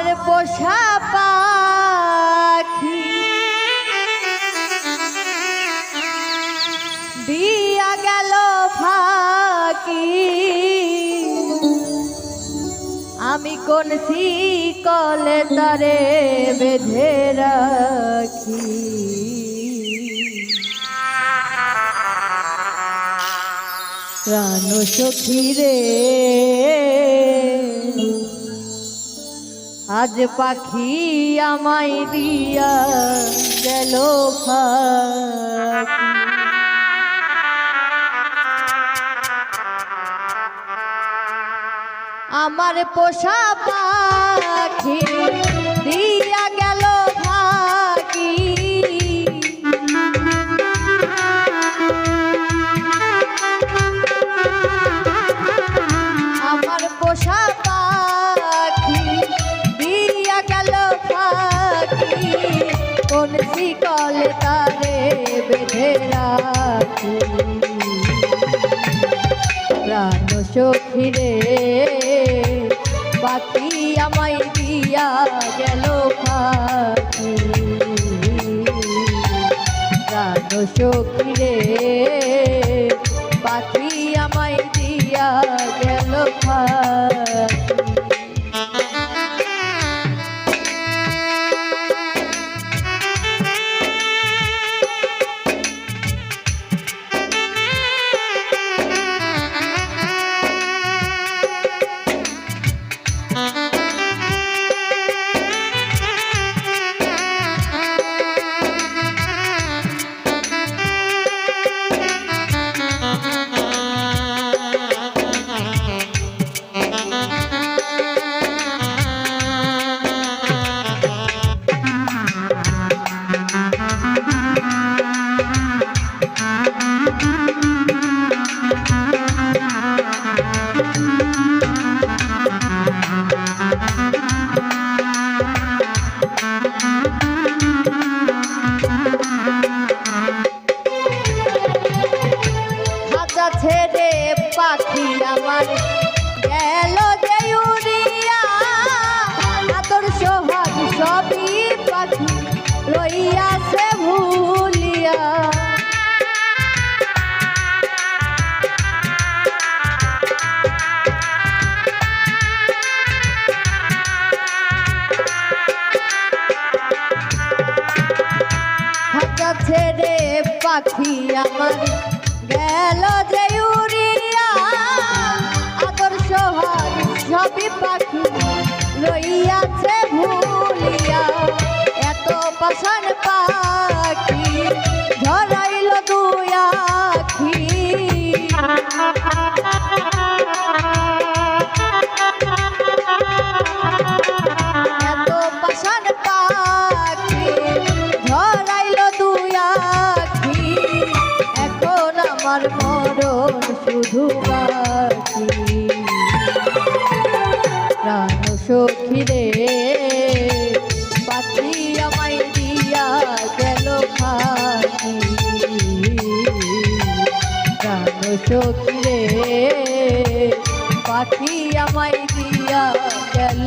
আমার পোষা পাখি। দিয়া গেল ফাঁকি। আমি কোন কলে তারে বেঁধে রাখি। প্রাণ সখী রে। আজ পাখি আমায় দিয়া গেল আমার পোষা পাখি দিয়া রাখি প্রাণ সখিরে বাকি আমায় দিয়া গেল পাখি। প্রাণ সখিরে পাখি পাখি আমার। গেল যে উড়িয়া আদর সোহাগ সবই পাখি। রইয়াছে ভুলিয়া এত পাশান রে পাখি আমায় দিয়া গেল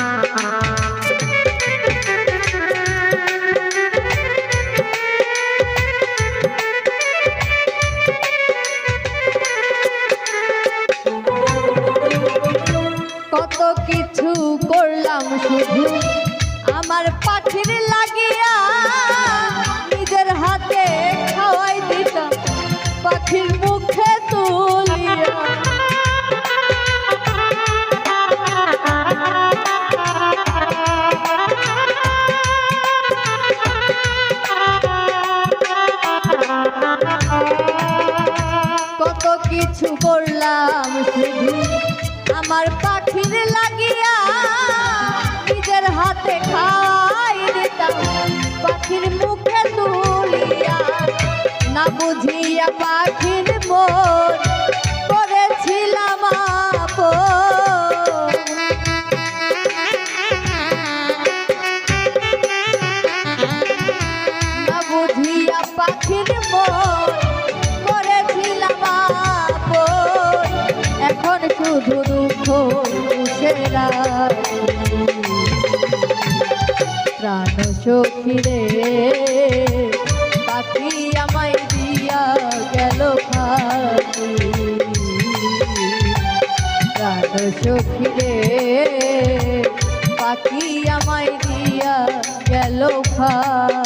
আমার পাখির লাগিয়া নিজের হাতে খাওয়াই দিতাম। পাখির মুখে তুলিয়া। কত কিছু করলাম শুধু আমার পাখির মুখে তুলিয়া। না বুঝিয়া পাখির মন, করেছিলাম না বুঝিয়া পাখির মন, করেছিলাম এখন শুধু দুঃখ মুছেরা সখী রে। পাখি আমায় দিয়া গেল ফাঁকি জানো সখী রে। পাখি আমায় দিয়া গেল খাতি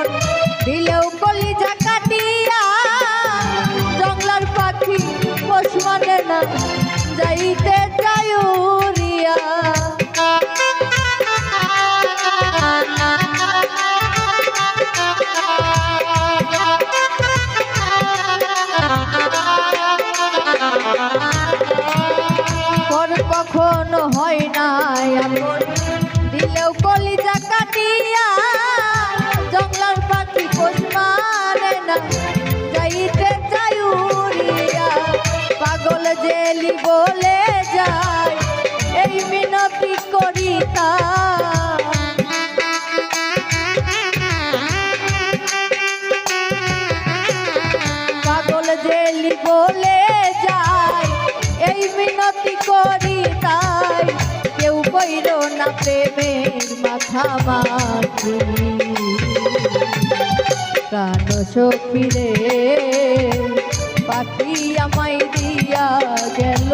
আপন দিলেও জংলার পাখি পোষ মানে না, যাইতে চায়ুরিয়া কর কখনো হয় নাই আপন। দিলেও কলিজা কাটিয়া জঙ্গলার পাখি পোষ মানে না? যাইতে চায়ুরিয়া পাগল জেলি বলে যায় এই মিনতি করিতা পাগল জেলি বলে যায় এই মিনতি করি তাই। কেউ কইর না প্রেমের মাথা মাখি প্রাণ সখিরে পাখি আমায় দিয়া গেল